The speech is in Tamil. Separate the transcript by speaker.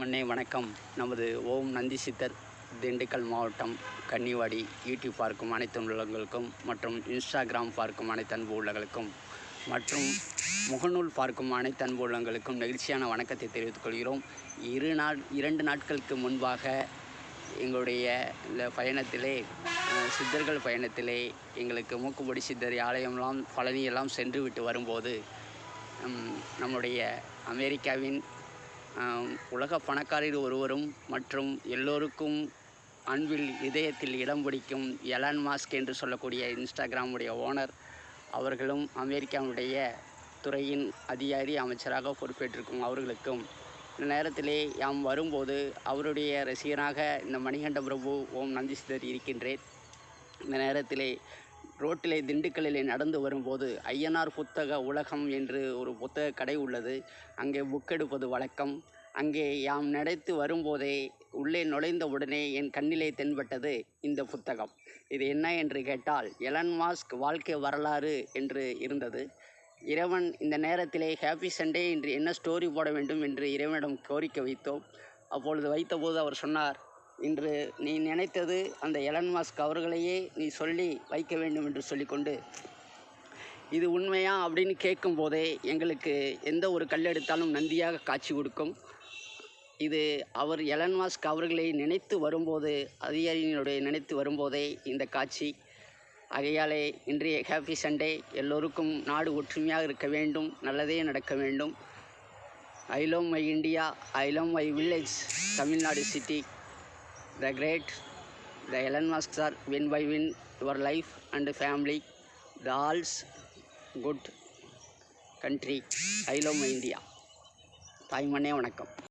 Speaker 1: மண்ணே வணக்கம். நமது ஓம் நந்தி சித்தர் திண்டுக்கல் மாவட்டம் கன்னிவாடி யூடியூப் பார்க்கும் அனைத்து உள்ளங்களுக்கும் மற்றும் இன்ஸ்டாகிராம் பார்க்கும் அனைத்து அன்பு உள்ளங்களுக்கும் மற்றும் முகநூல் பார்க்கும் அனைத்து அன்பு உள்ளங்களுக்கும் நெகிழ்ச்சியான வணக்கத்தை தெரிவித்துக் கொள்கிறோம். இரு நாள் இரண்டு நாட்களுக்கு முன்பாக எங்களுடைய இந்த பயணத்திலே சித்தர்கள் பயணத்திலே எங்களுக்கு மூக்குப்படி சித்தர் ஆலயம்லாம் பழனியெல்லாம் சென்று விட்டு வரும்போது நம்முடைய அமெரிக்காவின் உலக பணக்காரர் ஒருவரும் மற்றும் எல்லோருக்கும் அன்பில் இதயத்தில் இடம் பிடிக்கும் எலான் மாஸ்க் என்று சொல்லக்கூடிய இன்ஸ்டாகிராமுடைய ஓனர் அவர்களும் அமெரிக்காவுடைய துறையின் அதிகாரி அமைச்சராக பொறுப்பேற்றிருக்கும் அவர்களுக்கும் இந்த நேரத்திலே யாம் வரும்போது அவருடைய ரசிகனாக இந்த மணிகண்ட பிரபு ஓம் நந்திசிதர் இருக்கின்றேன். இந்த நேரத்திலே ரோட்டிலே திண்டுக்கல்லிலே நடந்து வரும்போது ஐயனார் புத்தக உலகம் என்று ஒரு புத்தக கடை உள்ளது. அங்கே புக் எடுப்பது வழக்கம். அங்கே யாம் நடத்து வரும்போதே உள்ளே நுழைந்த உடனே என் கண்ணிலே தென்பட்டது இந்த புத்தகம். இது என்ன என்று கேட்டால் எலன் மாஸ்க் வாழ்க்கை வரலாறு என்று இருந்தது. இறைவன் இந்த நேரத்திலே ஹாப்பி சண்டே என்று என்ன ஸ்டோரி போட வேண்டும் என்று இறைவனிடம் கோரிக்கை வைத்தோம். அப்பொழுது வைத்தபோது அவர் சொன்னார் இன்று நீ நினைத்தது அந்த எலன் மாஸ்க் அவர்களையே நீ சொல்லி வைக்க வேண்டும் என்று சொல்லிக்கொண்டு இது உண்மையா? அப்படின்னு கேட்கும் போதே எங்களுக்கு எந்த ஒரு கல் எடுத்தாலும் நந்தியாக காட்சி கொடுக்கும். இது அவர் எலன் மாஸ்க் அவர்களை நினைத்து வரும்போது அதிகாரியினுடைய நினைத்து வரும்போதே இந்த காட்சி. ஆகையாலே இன்றைய ஹாப்பி சண்டே. எல்லோருக்கும் நாடு ஒற்றுமையாக இருக்க வேண்டும் நல்லதே நடக்க வேண்டும். I love my India I love my village Tamil Nadu city. The great the Elon Musk sir win by win your life and family the all's good country I love my India தாய்மண்ணே வணக்கம்.